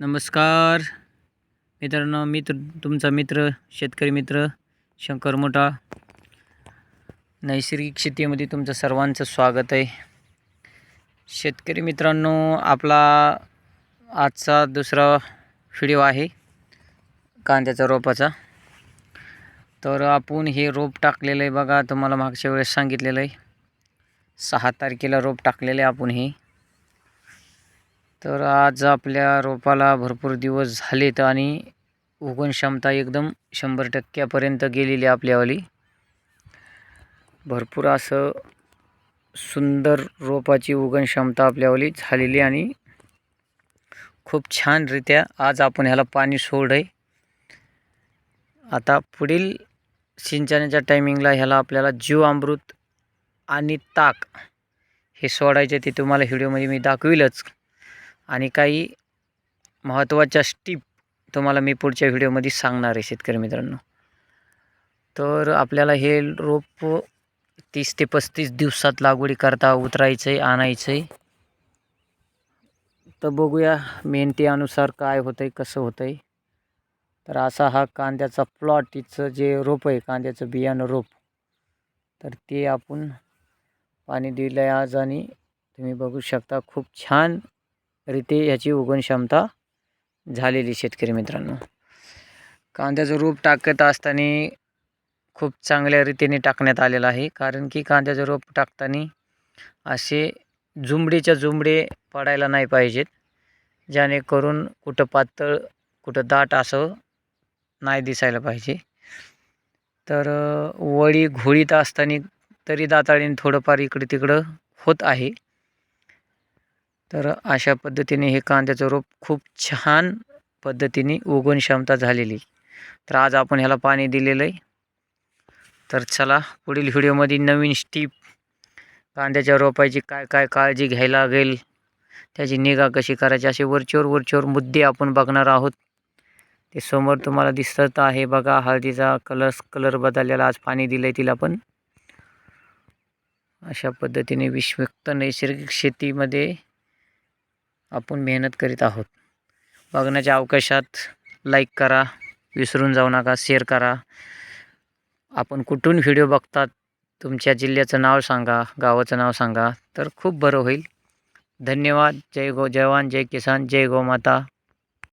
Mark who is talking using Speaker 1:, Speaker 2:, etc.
Speaker 1: नमस्कार. मित्रांनो मित्र तुमचा मित्र शेतकरी मित्र शंकर मोठा. नैसर्गिक शेतीमध्ये तुमचं सर्वांचं स्वागत आहे. शेतकरी मित्रांनो आपला आजचा दुसरा व्हिडिओ आहे कांद्याचा रोपाचा. तर आपण हे रोप टाकलेलं आहे बघा तुम्हाला मागच्या वेळेस सांगितलेलं आहे. सहा तारखेला रोप टाकलेलं आहे आपण हे. तर आज आपल्या रोपाला भरपूर दिवस झालेत आणि उगवण क्षमता एकदम शंभर टक्क्यापर्यंत गेलेली आहे आपल्यावाली भरपूर असं सुंदर रोपाची उगण क्षमता आपल्यावाली झालेली आणि खूप छानरित्या आज आपण ह्याला पाणी सोड आहे आता पुढील सिंचनाच्या टायमिंगला ह्याला आपल्याला जीव अमृत आणि ताक हे सोडायचे ते तुम्हाला व्हिडिओमध्ये मी दाखवीलच. आणि काही महत्त्वाच्या स्टीप तुम्हाला मी पुढच्या व्हिडिओमध्ये सांगणार आहे शेतकरी मित्रांनो. तर आपल्याला हे रोप तीस ते पस्तीस दिवसात लागवडी करता उतरायचं आहे आणायचं आहे तर बघूया मेहनतीनुसार काय होतं आहे कसं होतं आहे तर असा हा कांद्याचा प्लॉट इचं जे रोप आहे कांद्याचं बियाणं रोप. तर ते आपण पाणी दिलं आहे आज आणि तुम्ही बघू शकता खूप छान रीती ह्याची उगवण क्षमता झालेली शेतकरी मित्रांनो. कांद्याचं रोप टाकत असताना खूप चांगल्या रीतीने टाकण्यात आलेलं आहे. कारण की कांद्याचं रोप टाकताना असे जुंबडीच्या जुंबडे पडायला नाही पाहिजेत. जेणेकरून कुठं पातळ कुठं दाट असं नाही दिसायला पाहिजे. तर वळी घोळीत असताना तरी दाताळीने थोडंफार इकडं तिकडं होत आहे. तर अशा पद्धतीने हे कांद्याचं रोप खूप छान पद्धतीने उगवण क्षमता झालेली. तर आज आपण ह्याला पाणी दिलेलं आहे. तर चला पुढील व्हिडिओमध्ये नवीन स्टीप कांद्याच्या रोपाची काय काय काळजी घ्यायला लागेल त्याची निगा कशी करायची असे वरचेवर वरचेवर मुद्दे आपण बघणार आहोत. ते समोर तुम्हाला दिसत आहे बघा हळदीचा कलर कलर बदललेला आज पाणी दिलं आहे तिला पण. अशा पद्धतीने विश्वक्त नैसर्गिक शेतीमध्ये आपण मेहनत करीत आहोत. बघण्याच्या अवकाशात लाईक करा विसरून जाऊ नका शेअर करा. आपण कुठून व्हिडिओ बघतात तुमच्या जिल्ह्याचं नाव सांगा गावाचं नाव सांगा तर खूप बरं होईल. धन्यवाद. जय गो जवान जय किसान जय गोमाता